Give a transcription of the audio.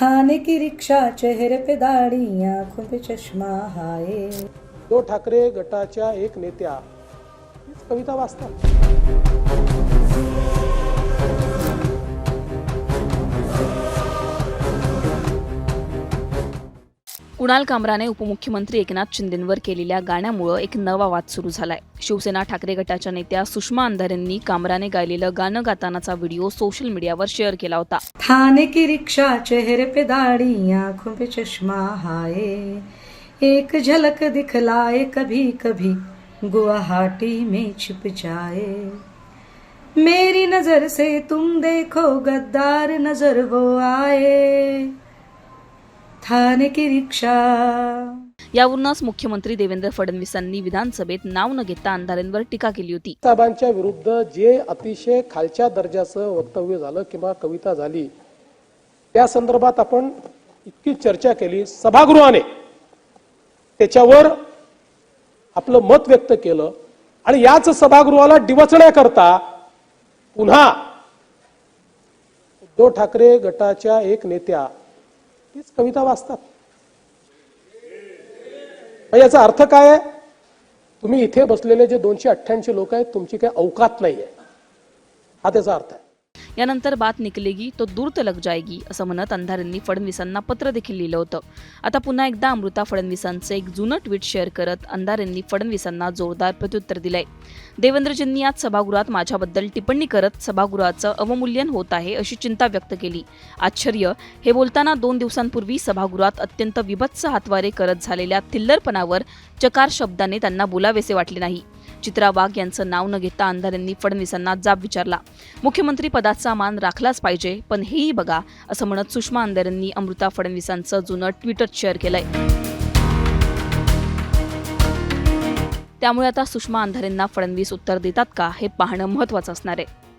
ठाणे की रिक्षा चेहरे पे दाढ़ी आंखों पे चश्मा हाय। उद्धव ठाकरे गटाच्या एक नेत्या हीच कविता वाचतात कुणाल कामराने उपमुख्यमंत्री एकनाथ शिंदेंवर केलेल्या गाण्यामुळं एक नवा वाद सुरू झालाय. शिवसेना ठाकरे गटाच्या नेत्या सुषमा अंधारेंनी कामराने गायलेलं गाणं गातानाचा व्हिडिओ सोशल मीडियावर शेअर केला होता. थाने की रिक्षा चेहरे पे दाढ़ी आंखों पे चश्मा हाय. एक झलक दिखलाए कभी कभी गुवाहाटी में छिप जाए. मेरी नजर से तुम देखो गद्दार नजर वो आए. थाने की रिक्शा यावरूनच मुख्यमंत्री देवेंद्र फडणवीसांनी विधानसभेत नाव न घेता अंधारेंवर टीका केली होती. साहेबांच्या विरुद्ध जे अतिशय खालच्या दर्जाचं वक्तव्य झालं किंवा कविता झाली त्या संदर्भात आपण इतकी चर्चा केली. सभागृहाने त्याच्यावर आपलं मत व्यक्त केलं आणि याच सभागृहाला डिवचण्याकरता पुन्हा उद्धव ठाकरे गटाच्या एक नेत्या तीच कविता वाचतात. याचा अर्थ काय आहे? तुम्ही इथे बसलेले जे दोनशे अठ्ठ्याऐंशी लोक आहेत तुमची काही अवकात नाही आहे हा त्याचा अर्थ आहे. यानंतर बात निकलेगी तो दूर तलक जाएगी असं म्हणत अंधारेंनी फडणवीसांना पत्र देखील लिहिलं होतं. आता पुन्हा एकदा अमृता फडणवीसांचं एक जुनं ट्विट शेअर करत अंधारेंनी फडणवीसांना जोरदार प्रत्युत्तर दिलंय. देवेंद्रजींनी आज सभागृहात माझ्याबद्दल टिप्पणी करत सभागृहाचं अवमूल्यन होत आहे अशी चिंता व्यक्त केली. आश्चर्य हे बोलताना दोन दिवसांपूर्वी सभागृहात अत्यंत विभत्स हातवारे करत झालेल्या थिल्लरपणावर चकार शब्दाने त्यांना बोलावेसे वाटले नाही. चित्रा वाघ यांचं नाव न घेता अंधारेंनी फडणवीसांना जाब विचारला. मुख्यमंत्री पदाचा मान राखलाच पाहिजे पण हेही बघा असं म्हणत सुषमा अंधारेंनी अमृता फडणवीसांचं जुनं ट्विटर शेअर केलंय. त्यामुळे आता सुषमा अंधारेंना फडणवीस उत्तर देतात का हे पाहणं महत्वाचं असणार आहे.